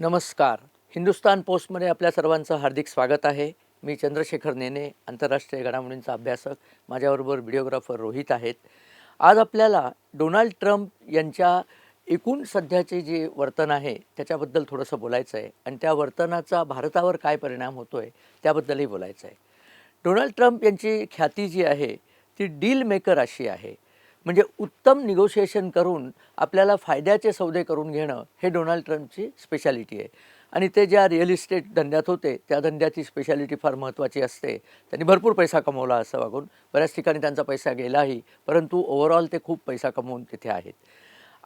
नमस्कार. हिंदुस्तान पोस्टमध्ये आपल्या सर्वांचं हार्दिक स्वागत आहे. मी चंद्रशेखर नेने आंतरराष्ट्रीय घडामोडींचा अभ्यासक. माझ्याबरोबर व्हिडिओग्राफर रोहित आहेत. आज आपल्याला डोनाल्ड ट्रम्प यांच्या एकूण सध्याचे जे वर्तन आहे त्याच्याबद्दल थोडंसं बोलायचं आहे. आणि त्या वर्तनाचा भारतावर काय परिणाम होतो आहे त्याबद्दलही बोलायचं आहे. डोनाल्ड ट्रम्प यांची ख्याती जी आहे ती डील मेकर अशी आहे. म्हणजे उत्तम निगोशिएशन करून आपल्याला फायद्याचे सौदे करून घेणं हे डोनाल्ड ट्रम्पची स्पेशालिटी आहे. आणि ते ज्या रिअल इस्टेट धंद्यात होते त्या धंद्याची स्पेशालिटी फार महत्त्वाची असते. त्यांनी भरपूर पैसा कमवला असं वागून. बऱ्याच ठिकाणी त्यांचा पैसा गेलाही परंतु ओव्हरऑल ते खूप पैसा कमवून तिथे आहेत.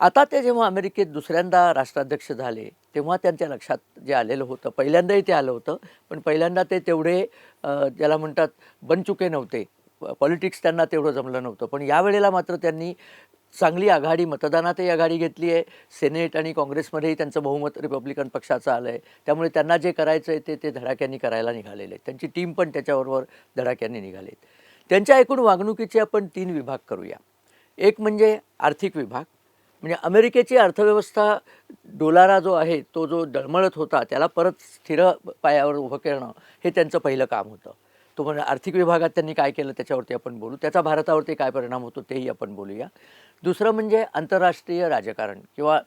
आता ते जेव्हा अमेरिकेत दुसऱ्यांदा राष्ट्राध्यक्ष झाले तेव्हा त्यांच्या लक्षात जे आलेलं होतं पहिल्यांदाही ते आलं होतं पण पहिल्यांदा ते तेवढे ज्याला म्हणतात बन चुके नव्हते. पॉलिटिक्स त्यांना तेवढं जमलं नव्हतं. पण यावेळेला मात्र त्यांनी चांगली आघाडी मतदानातही आघाडी घेतली आहे. सेनेट आणि काँग्रेसमध्येही त्यांचं बहुमत रिपब्लिकन पक्षाचं आलं आहे त्यामुळे त्यांना जे करायचं आहे ते ते धडाक्यांनी करायला निघालेले आहेत. त्यांची टीम पण त्याच्याबरोबर धडाक्यांनी निघाले त्यांच्या एकूण वागणुकीचे आपण तीन विभाग करूया. एक म्हणजे आर्थिक विभाग. म्हणजे अमेरिकेची अर्थव्यवस्था डोलारा जो आहे तो जो डळमळत होता त्याला परत स्थिर पायावर उभं करणं हे त्यांचं पहिलं काम होतं. तो म्हणजे आर्थिक विभागात त्यांनी काय केलं त्याच्यावरती आपण बोलू. त्याचा भारतावरती काय परिणाम होतो तेही आपण बोलूया. दुसरं म्हणजे आंतरराष्ट्रीय राजकारण किंवा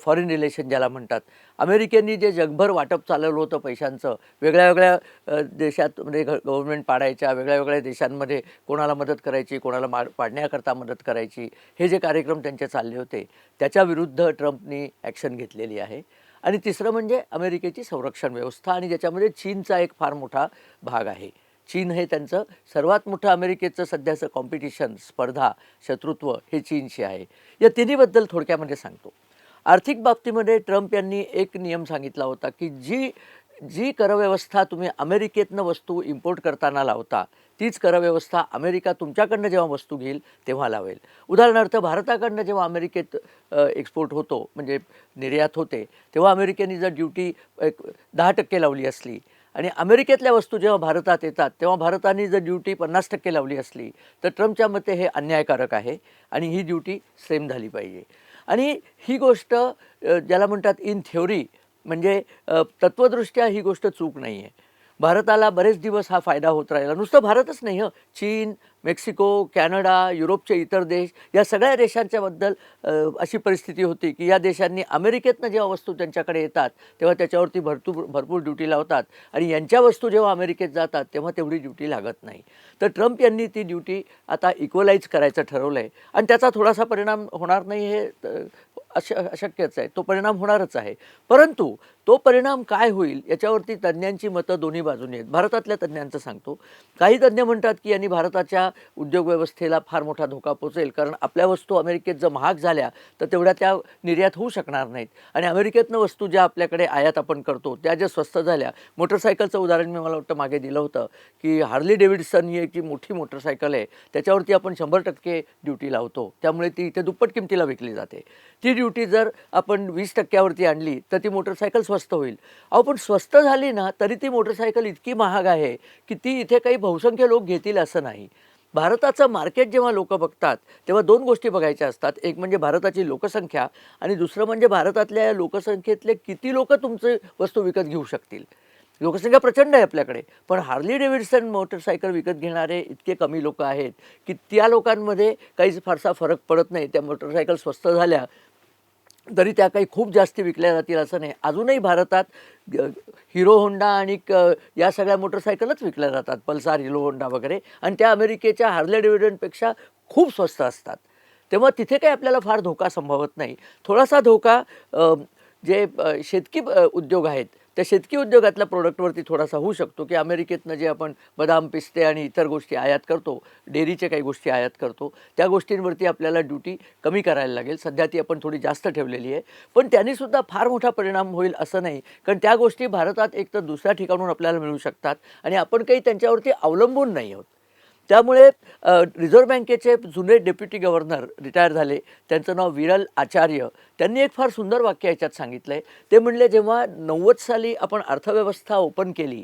फॉरेन रिलेशन ज्याला म्हणतात. अमेरिकेनी जे जगभर वाटप चालवलं होतं पैशांचं वेगळ्या वेगळ्या देशात म्हणजे गव्हर्नमेंट पाडायच्या वेगळ्या वेगळ्या देशांमध्ये कोणाला मदत करायची कोणाला मा पाडण्याकरता मदत करायची हे जे कार्यक्रम त्यांचे चालले होते त्याच्या विरुद्ध ट्रम्पनी ॲक्शन घेतलेली आहे. आणि तिसरं म्हणजे अमेरिकेची संरक्षण व्यवस्था आणि ज्याच्यामध्ये चीनचा एक फार मोठा भाग आहे. चीन हे त्यांचं सर्वात मोठं अमेरिकेचं सध्याचं कॉम्पिटिशन स्पर्धा शत्रुत्व हे चीनशी आहे. या तिन्हीबद्दल थोडक्यामध्ये सांगतो. आर्थिक बाबतीमध्ये ट्रम्प यांनी एक नियम सांगितला होता की जी जी करव्यवस्था तुम्ही अमेरिकेतनं वस्तू इम्पोर्ट करताना लावता तीच करव्यवस्था अमेरिका तुमच्याकडनं जेव्हा वस्तू घेईल तेव्हा लावेल. उदाहरणार्थ भारताकडनं जेव्हा अमेरिकेत एक्सपोर्ट होतो म्हणजे निर्यात होते तेव्हा अमेरिकेने जर ड्युटी एक दहा टक्के लावली असली आणि अमेरिकेतल्या वस्तू जेव्हा भारतात येतात तेव्हा भारताने जर ड्युटी पन्नास टक्के लावली असली तर ट्रम्पच्या मते हे अन्यायकारक आहे आणि ही ड्युटी सेम झाली पाहिजे. आणि ही गोष्ट ज्याला म्हणतात इन थ्योरी म्हणजे तत्वदृष्ट्या तत्त्वदृष्ट्या ही गोष्ट चूक नाही आहे भारताला बरेच दिवस हा फायदा होत राहिला. नुसतं भारतच नाही हं. चीन मेक्सिको कॅनडा युरोपचे इतर देश या सगळ्या देशांच्याबद्दल अशी परिस्थिती होती की या देशांनी अमेरिकेतनं जेव्हा वस्तू त्यांच्याकडे येतात तेव्हा त्याच्यावरती भरपूर भरपूर ड्युटी लावतात आणि यांच्या वस्तू जेव्हा अमेरिकेत जातात तेव्हा तेवढी ड्युटी लागत नाही. तर ट्रम्प यांनी ती ड्युटी आता इक्वलाइज करायचं ठरवलं आहे आणि त्याचा थोडासा परिणाम होणार नाही हे अश अशक्यच आहे. तो परिणाम होणारच आहे. परंतु तो परिणाम काय होईल याच्यावरती तज्ज्ञांची मतं दोन्ही बाजूनी आहेत. भारतातल्या तज्ज्ञांचं सांगतो. काही तज्ज्ञ म्हणतात की यांनी भारताच्या उद्योग व्यवस्थेला फार मोठा धोका पोचेल कारण आपल्या वस्तू अमेरिकेत जर महाग झाल्या तर तेवढ्या त्या निर्यात होऊ शकणार नाहीत. आणि अमेरिकेतनं वस्तू ज्या आपल्याकडे आयात आपण करतो त्या ज्या स्वस्त झाल्या मोटरसायकलचं उदाहरण मी मला वाटतं मागे दिलं होतं की हार्ली डेव्हिडसन ही एक जी मोठी मोटरसायकल आहे त्याच्यावरती आपण शंभर टक्के ड्युटी लावतो. त्यामुळे ती इथे दुप्पट किमतीला विकली जाते. ती ड्युटी जर आपण वीस टक्क्यावरती आणली तर ती मोटरसायकल स्वस्त होईल. अहो पण स्वस्त झाली ना तरी ती मोटरसायकल इतकी महाग आहे की ती इथे काही बहुसंख्य लोक घेतील असं नाही. भारताचं मार्केट जेव्हा लोक बघतात तेव्हा दोन गोष्टी बघायच्या असतात. एक म्हणजे भारताची लोकसंख्या आणि दुसरं म्हणजे भारतातल्या या लोकसंख्येतले किती लोक तुमचे वस्तू विकत घेऊ शकतील. लोकसंख्या प्रचंड आहे आपल्याकडे पण हार्ली डेव्हिडसन मोटरसायकल विकत घेणारे इतके कमी लोक आहेत की त्या लोकांमध्ये काहीच फारसा फरक पडत नाही. त्या मोटरसायकल स्वस्त झाल्या तरी त्या काही खूप जास्त विकल्या जातील असं नाही. अजूनही भारतात हिरो होंडा आणि क या सगळ्या मोटरसायकलच विकल्या जातात पल्सार हिरो होंडा वगैरे. आणि त्या अमेरिकेच्या हार्ले डिव्हिडंटपेक्षा खूप स्वस्त असतात. तेव्हा तिथे काही आपल्याला फार धोका संभवत नाही. थोडासा धोका जे शेतकी उद्योग आहेत त्या शेतकी उद्योगातल्या प्रोडक्टवरती थोडासा होऊ शकतो की अमेरिकेतनं जे आपण बदाम पिस्ते आणि इतर गोष्टी आयात करतो डेअरीच्या काही गोष्टी आयात करतो त्या गोष्टींवरती आपल्याला ड्युटी कमी करायला लागेल. सध्या ती आपण थोडी जास्त ठेवलेली आहे. पण त्यांनीसुद्धा फार मोठा परिणाम होईल असं नाही. कारण त्या गोष्टी भारतात एक तर दुसऱ्या ठिकाणून आपल्याला मिळू शकतात आणि आपण काही त्यांच्यावरती अवलंबून नाही आहोत. त्यामुळे रिझर्व्ह बँकेचे जुने डेप्युटी गव्हर्नर रिटायर झाले. त्यांचं नाव विरल आचार्य. त्यांनी एक फार सुंदर वाक्य याच्यात सांगितलं आहे ते म्हणले जेव्हा नव्वद साली आपण अर्थव्यवस्था ओपन केली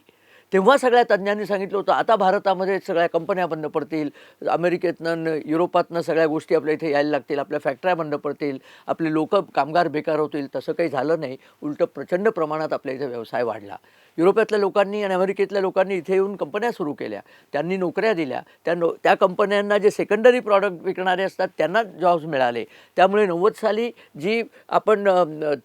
तेव्हा सगळ्या तज्ज्ञांनी सांगितलं होतं आता भारतामध्ये सगळ्या कंपन्या बंद पडतील अमेरिकेतनं युरोपातनं सगळ्या गोष्टी आपल्या इथे यायला लागतील आपल्या फॅक्टऱ्या बंद पडतील आपले लोक कामगार बेकार होतील तसं काही झालं नाही उलटं प्रचंड प्रमाणात आपल्या इथे व्यवसाय वाढला. युरोपातल्या लोकांनी आणि अमेरिकेतल्या लोकांनी इथे येऊन कंपन्या सुरू केल्या त्यांनी नोकऱ्या दिल्या त्या नो त्या कंपन्यांना जे सेकंडरी प्रॉडक्ट विकणारे असतात त्यांना जॉब्स मिळाले. त्यामुळे नव्वद साली जी आपण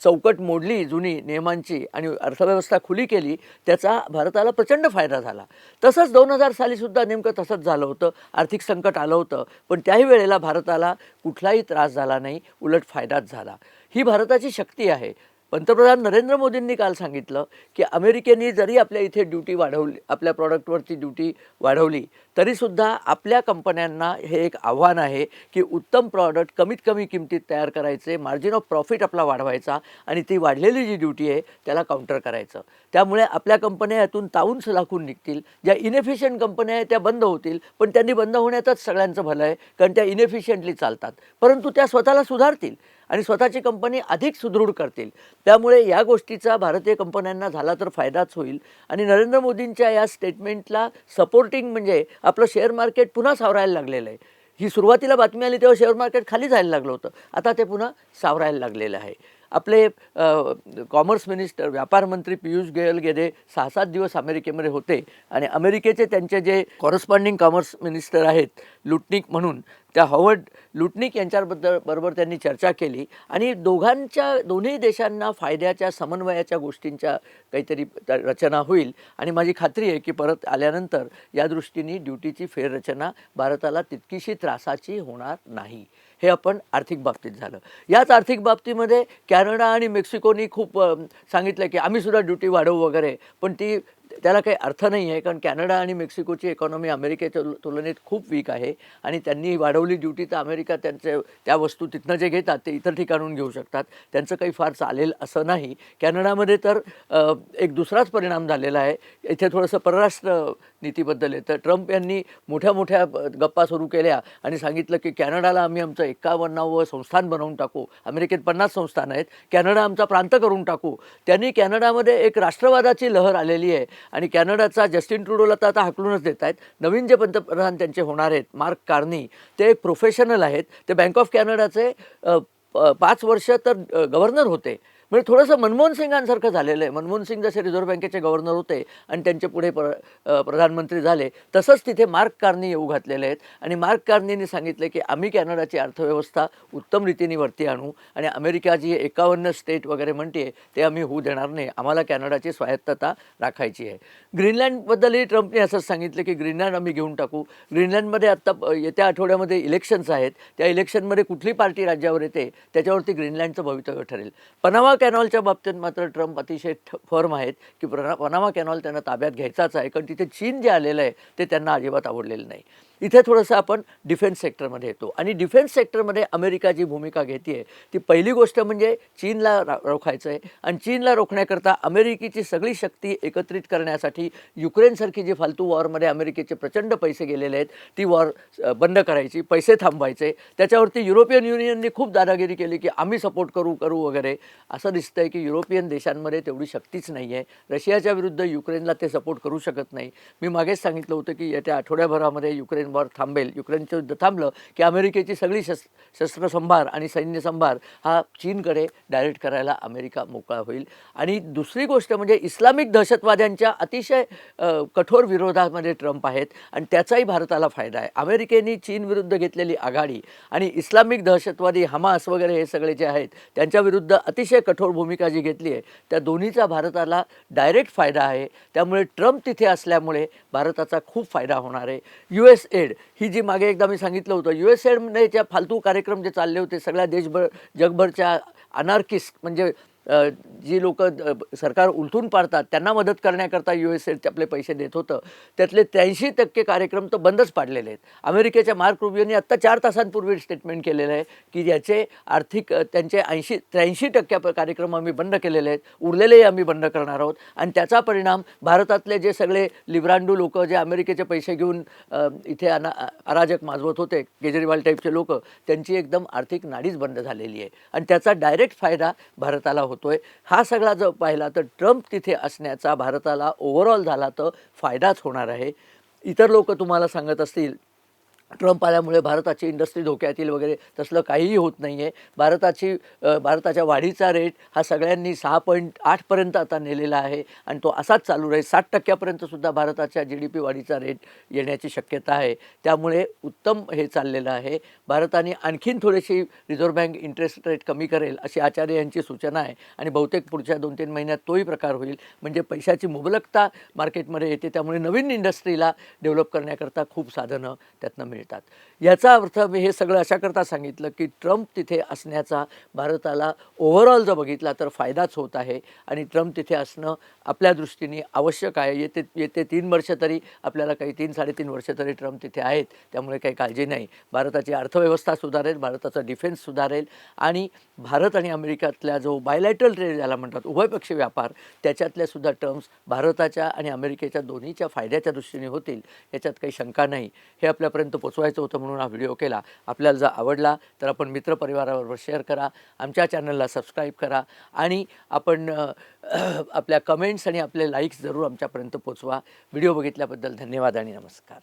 चौकट मोडली जुनी नियमांची आणि अर्थव्यवस्था खुली केली त्याचा भारताला प्रचंड फायदा झाला. तसंच दोन हजार सालीसुद्धा नेमकं तसंच झालं होतं. आर्थिक संकट आलं होतं. पण त्याही वेळेला भारताला कुठलाही त्रास झाला नाही. उलट फायदाच झाला. ही भारताची शक्ती आहे. पंतप्रधान नरेंद्र मोदींनी काल सांगितलं की अमेरिकेने जरी आपल्या इथे ड्युटी वाढवली आपल्या प्रॉडक्टवरती ड्युटी वाढवली तरीसुद्धा आपल्या कंपन्यांना हे एक आव्हान आहे की उत्तम प्रॉडक्ट कमीत कमी किमतीत तयार करायचे मार्जिन ऑफ प्रॉफिट आपला वाढवायचा आणि ती वाढलेली जी ड्युटी आहे त्याला काउंटर करायचं. त्यामुळे आपल्या कंपन्या यातून ताऊन सलाखून निघतील. ज्या इनएफिशियंट कंपन्या आहेत त्या बंद होतील पण त्यांनी बंद होण्यातच सगळ्यांचं भलं आहे कारण त्या इनएफिशियंटली चालतात. परंतु त्या स्वतःला सुधारतील. आणि स्वतःची कंपनी अधिक सुदृढ करतील. त्यामुळे या गोष्टीचा भारतीय कंपन्यांना झाला तर फायदाच होईल. आणि नरेंद्र मोदींच्या या स्टेटमेंटला सपोर्टिंग म्हणजे आपलं शेअर मार्केट पुन्हा सावरायला लागलेलं आहे. ही सुरुवातीला बातमी आली तेव्हा शेअर मार्केट खाली जायला लागलं होतं. आता ते पुन्हा सावरायला लागलेलं आहे. आपले कॉमर्स मिनिस्टर व्यापार मंत्री पियुष गोयल गेले सहा सात दिवस अमेरिकेमध्ये होते. आणि अमेरिकेचे त्यांचे जे कॉरस्पॉन्डिंग कॉमर्स मिनिस्टर आहेत लुटनिक म्हणून त्या हॉवर्ड लुटनिक यांच्याबद्दल बरोबर त्यांनी चर्चा केली. आणि दोघांच्या दोन्ही देशांना फायद्याच्या समन्वयाच्या गोष्टींच्या काहीतरी त- रचना होईल. आणि माझी खात्री आहे की परत आल्यानंतर या दृष्टीने ड्युटीची फेररचना भारताला तितकीशी त्रासाची होणार नाही. हे आपण आर्थिक बाबतीत झालं. याच आर्थिक बाबतीमध्ये कॅनडा आणि मेक्सिकोनी खूप सांगितलं की आम्ही सुद्धा ड्युटी वाढवू वगैरे पण ती त्याला काही अर्थ नाही आहे कारण कॅनडा आणि मेक्सिकोची इकॉनॉमी अमेरिकेच्या तुलनेत खूप वीक आहे. आणि त्यांनी वाढवली ड्युटी तर अमेरिका त्यांचे त्या वस्तू तिथनं जे घेतात ते इतर ठिकाणून घेऊ शकतात. त्यांचं काही फार चालेल असं नाही. कॅनडामध्ये तर एक दुसराच परिणाम झालेला आहे. इथे थोडंसं परराष्ट्र नीतीबद्दल येतं तर ट्रम्प यांनी मोठ्या मोठ्या गप्पा सुरू केल्या आणि सांगितलं की कॅनडाला आम्ही आमचं एकावन्नावं संस्थान बनवून टाकू. अमेरिकेत पन्नास संस्थान आहेत. कॅनडा आमचा प्रांत करून टाकू. त्यांनी कॅनडामध्ये एक राष्ट्रवादाची लहर आलेली आहे. आणि कॅनडाचा जस्टिन ट्रुडोला तर आता हाकलूनच देत आहेत नवीन जे पंतप्रधान त्यांचे होणार आहेत मार्क कार्नी ते एक प्रोफेशनल आहेत. ते बँक ऑफ कॅनडाचे पाच वर्ष तर गव्हर्नर होते. म्हणजे थोडंसं मनमोहन सिंगांसारखं झालेलं आहे. मनमोहन सिंग जसे रिझर्व्ह बँकेचे गव्हर्नर होते आणि त्यांचे पुढे प्र प्रधानमंत्री झाले तसंच तिथे मार्क कार्नी येऊ घातलेले आहेत. आणि मार्क कार्नीने सांगितले की आम्ही कॅनडाची अर्थव्यवस्था उत्तम रीतीने वरती आणू आणि अमेरिका जी एकावन्न स्टेट वगैरे म्हणते ते आम्ही होऊ देणार नाही. आम्हाला कॅनडाची स्वायत्तता राखायची आहे. ग्रीनलँडबद्दलही ट्रम्पने असंच सांगितलं की ग्रीनलँड आम्ही घेऊन टाकू. ग्रीनलँडमध्ये आत्ता येत्या आठवड्यामध्ये इलेक्शन्स आहेत. त्या इलेक्शनमध्ये कुठली पार्टी राज्यावर येते त्याच्यावरती ग्रीनलँडचं भवितव्य ठरेल. पनामा कॅनॉलच्या बाबतीत मात्र ट्रम्प अतिशय फर्म आहेत की पनामा कॅनॉल त्यांना ताब्यात घ्यायचाच आहे कारण तिथे चीन जे आलेलं आहे ते त्यांना अजिबात आवडलेलं नाही. इथे थोडंसं आपण डिफेन्स सेक्टरमध्ये येतो. आणि डिफेन्स सेक्टरमध्ये अमेरिका जी भूमिका घेते ती पहिली गोष्ट म्हणजे चीनला रोखायचं आहे. आणि चीनला रोखण्याकरता अमेरिकेची सगळी शक्ती एकत्रित करण्यासाठी युक्रेनसारखी जी फालतू वॉरमध्ये अमेरिकेचे प्रचंड पैसे गेलेले आहेत ती वॉर बंद करायची पैसे थांबवायचे. त्याच्यावरती युरोपियन युनियनने खूप दादागिरी केली की आम्ही सपोर्ट करू करू वगैरे असं असं दिसतंय की युरोपियन देशांमध्ये तेवढी शक्तीच नाही आहे रशियाच्या विरुद्ध युक्रेनला ते सपोर्ट करू शकत नाही. मी मागेच सांगितलं होतं की येत्या आठवड्याभरामध्ये युक्रेन वॉर थांबेल. युक्रेनचं युद्ध थांबलं की अमेरिकेची सगळी शस् शस्त्रसंभार आणि सैन्यसंभार हा चीनकडे डायरेक्ट करायला अमेरिका मोकळा होईल. आणि दुसरी गोष्ट म्हणजे इस्लामिक दहशतवाद्यांच्या अतिशय कठोर विरोधामध्ये ट्रम्प आहेत आणि त्याचाही भारताला फायदा आहे. अमेरिकेने चीन विरुद्ध घेतलेली आघाडी आणि इस्लामिक दहशतवादी हमास वगैरे हे सगळे जे आहेत त्यांच्या विरुद्ध अतिशय कठोर कठोर भूमिका जी घेतली आहे त्या दोन्हीचा भारताला डायरेक्ट फायदा आहे. त्यामुळे ट्रम्प तिथे असल्यामुळे भारताचा खूप फायदा होणार आहे. यू एस एड ही जी मागे एकदा मी सांगितलं होतं यू एस एडने ज्या फालतू कार्यक्रम जे चालले होते सगळ्या देशभर जगभरच्या अनार्किस्ट म्हणजे जी लोक सरकार उलथून पाडतात त्यांना मदत करण्याकरता यू एस एडचे आपले पैसे देत होतं त्यातले त्र्याऐंशी टक्के कार्यक्रम तर बंदच पाडलेले आहेत. अमेरिकेच्या मार्क रुबियोनी आत्ता चार तासांपूर्वी स्टेटमेंट केलेलं आहे की याचे आर्थिक त्यांचे ऐंशी त्र्याऐंशी टक्के कार्यक्रम आम्ही बंद केलेले आहेत उरलेलेही आम्ही बंद करणार आहोत. आणि त्याचा परिणाम भारतातले जे सगळे लिब्रांडू लोक जे अमेरिकेचे पैसे घेऊन इथे अना अराजक माजवत होते केजरीवाल टाईपचे लोक त्यांची एकदम आर्थिक नाडीच बंद झालेली आहे. आणि त्याचा डायरेक्ट फायदा भारताला होतो. होतोय. हा सगळा जर पाहिला तर ट्रम्प तिथे असण्याचा भारताला ओव्हरऑल झाला तर फायदाच होणार आहे. इतर लोक तुम्हाला सांगत असतील ट्रम्प आल्यामुळे भारताची इंडस्ट्री धोक्यात येईल वगैरे तसलं काहीही होत नाही आहे भारताची भारताच्या वाढीचा रेट हा सगळ्यांनी सहा पॉईंट आठपर्यंत आता नेलेला आहे आणि तो असाच चालू राहील. साठ टक्क्यापर्यंत सुद्धा भारताच्या जी डी पी वाढीचा रेट येण्याची शक्यता आहे. त्यामुळे उत्तम हे चाललेलं आहे. भारताने आणखीन थोडीशी रिझर्व्ह बँक इंटरेस्ट रेट कमी करेल अशी आचार्य यांची सूचना आहे. आणि बहुतेक पुढच्या दोन तीन महिन्यात तोही प्रकार होईल. म्हणजे पैशाची मुबलकता मार्केटमध्ये येते. त्यामुळे नवीन इंडस्ट्रीला डेव्हलप करण्याकरता खूप साधनं त्यातनं मिळतात. याचा अर्थ मी हे सगळं अशाकरता सांगितलं की ट्रम्प तिथे असण्याचा भारताला ओव्हरऑल जर बघितला तर फायदाच होत आहे आणि ट्रम्प तिथे असणं आपल्या दृष्टीने आवश्यक आहे. येते येते तीन वर्ष तरी आपल्याला काही तीन साडेतीन वर्ष तरी ट्रम्प तिथे आहेत. त्यामुळे काही काळजी नाही. भारताची अर्थव्यवस्था सुधारेल भारताचा डिफेन्स सुधारेल आणि भारत आणि अमेरिकातल्या जो बायलॅटरल ट्रेड ज्याला म्हणतात उभयपक्षी व्यापार त्याच्यातल्या सुद्धा टर्म्स भारताच्या आणि अमेरिकेच्या दोन्हीच्या फायद्याच्या दृष्टीने होतील याच्यात काही शंका नाही. हे आपल्यापर्यंत पोचवायचं होतं म्हणून हा व्हिडिओ केला. आपल्याला जर आवडला तर आपण मित्रपरिवाराबरोबर शेअर करा. आमच्या चॅनलला सबस्क्राईब करा. आणि आपण आपल्या कमेंट्स आणि आपले लाईक्स जरूर आमच्यापर्यंत पोचवा. व्हिडिओ बघितल्याबद्दल धन्यवाद आणि नमस्कार.